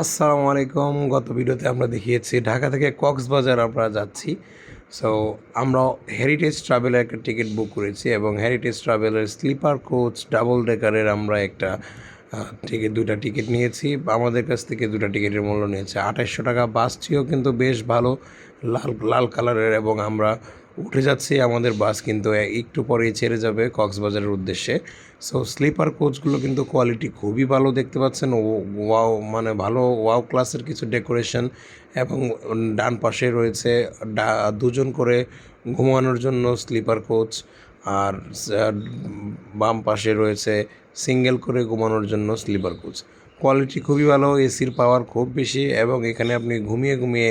আসসালামু আলাইকুম। গত ভিডিওতে আমরা দেখিয়েছি ঢাকা থেকে কক্সবাজার আমরা যাচ্ছি। সো আমরা হেরিটেজ ট্রাভেলের একটা টিকিট বুক করেছি এবং হেরিটেজ ট্রাভেলের স্লিপার কোচ ডাবল ডেকারের আমরা একটা টিকিট দুটা টিকিট নিয়েছি। আমাদের কাছ থেকে দুটা টিকিটের মূল্য নিয়েছে আঠাশশো টাকা। বাসটিও কিন্তু বেশ ভালো, লাল লাল কালারের এবং আমরা উঠে যাচ্ছি আমাদের বাস, কিন্তু একটু পরেই ছেড়ে যাবে কক্সবাজারের উদ্দেশ্যে। সো স্লিপার কোচগুলো কিন্তু কোয়ালিটি খুবই ভালো দেখতে পাচ্ছেন। ওয়াও মানে ভালো, ওয়াও ক্লাসের কিছু ডেকোরেশন এবং ডান পাশে রয়েছে দুজন করে ঘুমানোর জন্য স্লিপার কোচ আর বাম পাশে রয়েছে সিঙ্গেল করে ঘুমানোর জন্য স্লিপার কোচ কোয়ালিটি খুবই ভালো এসির পাওয়ার খুব বেশি এবং এখানে আপনি ঘুমিয়ে ঘুমিয়ে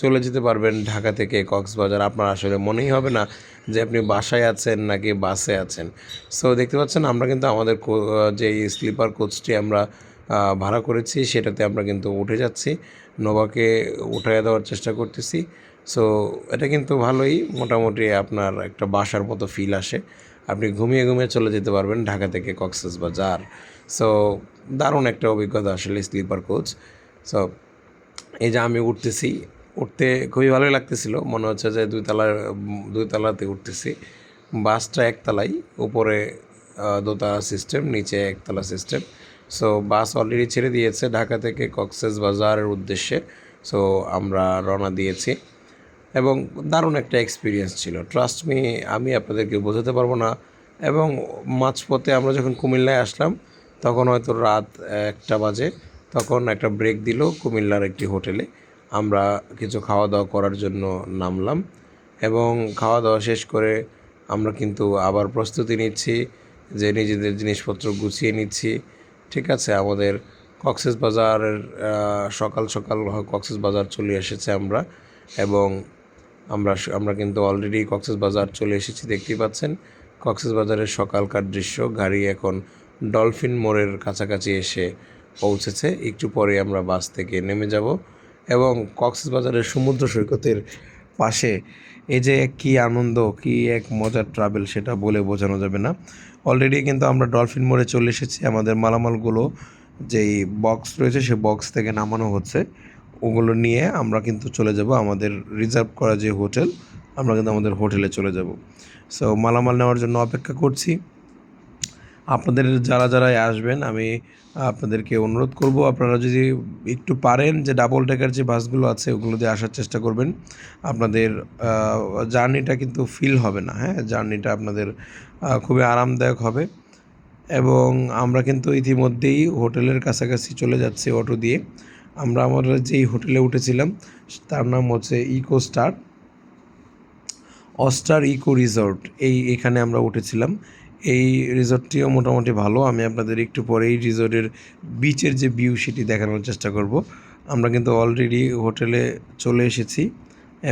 চলে যেতে পারবেন ঢাকা থেকে কক্সবাজার। আপনার আসলে মনেই হবে না যে আপনি বাসায় আছেন নাকি বাসে আছেন। সো দেখতে পাচ্ছেন আমরা কিন্তু আমাদের যে স্লিপার কোচটি আমরা ভাড়া করেছি সেটাতে আমরা কিন্তু উঠে যাচ্ছি। নোভাকে উঠাইয়া দেওয়ার চেষ্টা করতেছি। সো এটা কিন্তু ভালোই, মোটামুটি আপনার একটা বাসার মতো ফিল আসে। আপনি ঘুমিয়ে ঘুমিয়ে চলে যেতে পারবেন ঢাকা থেকে কক্সেস বাজার সো দারুণ একটা অভিজ্ঞতা আসলে স্লিপার কোচ। সো এই যে আমি উঠতেছি, উঠতে খুবই ভালোই লাগতেছিল। মনে হচ্ছে যে দুই তলার দুই তলাতে উঠতেছি। বাসটা একতলায় উপরে দোতলা সিস্টেম নিচে একতলা সিস্টেম সো বাস অলরেডি ছেড়ে দিয়েছে ঢাকা থেকে কক্সেস বাজারের উদ্দেশ্যে। সো আমরা রওনা দিয়েছি। এবং দারুণ একটা এক্সপিরিয়েন্স ছিল। ট্রাস্ট মি আমি আপনাদেরকে বোঝাতে পারব না। এবং মাঝপথে আমরা যখন কুমিল্লায় আসলাম তখন হয়তো রাত একটা বাজে, তখন একটা ব্রেক দিল কুমিল্লার একটি হোটেলে আমরা কিছু খাওয়া দাওয়া করার জন্য নামলাম এবং খাওয়া দাওয়া শেষ করে আমরা কিন্তু আবার প্রস্তুতি নিচ্ছি যে নিজেদের জিনিসপত্র গুছিয়ে নিচ্ছি। ঠিক আছে, আমাদের কক্সেস বাজারের সকাল সকাল কক্সেস বাজার চলে এসেছে আমরা এবং আমরা আমরা কিন্তু অলরেডি কক্সেস বাজার চলে এসেছি, দেখতেই পাচ্ছেন। কক্সেস বাজারের সকালকার দৃশ্য, গাড়ি এখন ডলফিন মোড়ের কাছাকাছি এসে পৌঁছেছে। একটু পরে আমরা বাস থেকে নেমে যাব এবং কক্সবাজারের সমুদ্র সৈকতের পাশে এই যে কি আনন্দ, কি এক মজার ট্রাভেল সেটা বলে বোঝানো যাবে না। অলরেডি কিন্তু আমরা ডলফিন মোড়ে চলে এসেছি। আমাদের মালামালগুলো যেই বক্স রয়েছে সে বক্স থেকে নামানো হচ্ছে। ওগুলো নিয়ে আমরা কিন্তু চলে যাব। আমাদের রিজার্ভ করা যে হোটেল আমরা কিন্তু আমাদের হোটেলে চলে যাব। সো মালামাল নেওয়ার জন্য অপেক্ষা করছি। আপনাদের যারা যারাই আসবেন, আমি আপনাদেরকে অনুরোধ করব, আপনারা যদি একটু পারেন যে ডাবল ডেকার যে বাসগুলো আছে, ওগুলো দিয়ে আসার চেষ্টা করবেন। আপনাদের জার্নিটা কিন্তু ফিল হবে না হ্যাঁ? জার্নিটা আপনাদের খুবই আরামদায়ক হবে। এবং আমরা কিন্তু ইতিমধ্যেই হোটেলের কাছাকাছি চলে যাচ্ছি অটো দিয়ে। আমরা আমরা যেই হোটেলে উঠেছিলাম, তার নাম হচ্ছে eco star austere eco resort এই এখানে আমরা উঠেছিলাম। এই রিসর্টটিও মোটামুটি ভালো। আমি আপনাদের একটু পরে এই রিসর্টের বিচের যে ভিউ সেটি দেখানোর চেষ্টা করব। আমরা কিন্তু অলরেডি হোটেলে চলে এসেছি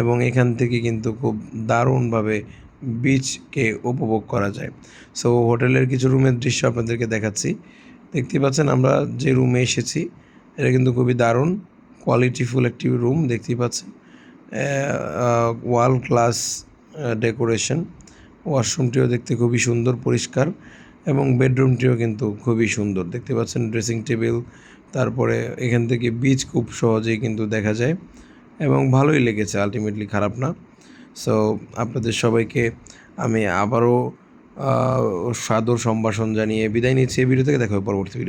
এবং এখান থেকে কিন্তু খুব দারুণভাবে বিচকে উপভোগ করা যায়। সো হোটেলের কিছু রুমের দৃশ্য আপনাদেরকে দেখাচ্ছি। দেখতে পাচ্ছেন আমরা যে রুমে এসেছি, এটা কিন্তু খুবই দারুণ কোয়ালিটিফুল একটি রুম দেখতেই পাচ্ছেন। ওয়াল ক্লাস ডেকোরেশন ওয়াশরুমটিও দেখতে খুবই সুন্দর, পরিষ্কার এবং বেডরুমটিও কিন্তু খুবই সুন্দর। দেখতে পাচ্ছেন ড্রেসিং টেবিল, তারপরে এখান থেকে বীজ খুব সহজেই কিন্তু দেখা যায় এবং ভালোই লেগেছে আলটিমেটলি খারাপ না। সো আপনাদের সবাইকে আমি আবারও সাদর সম্ভাষণ জানিয়ে বিদায় নিচ্ছি। এই ভিডিও থেকে দেখা হবে পরবর্তী ভিডিও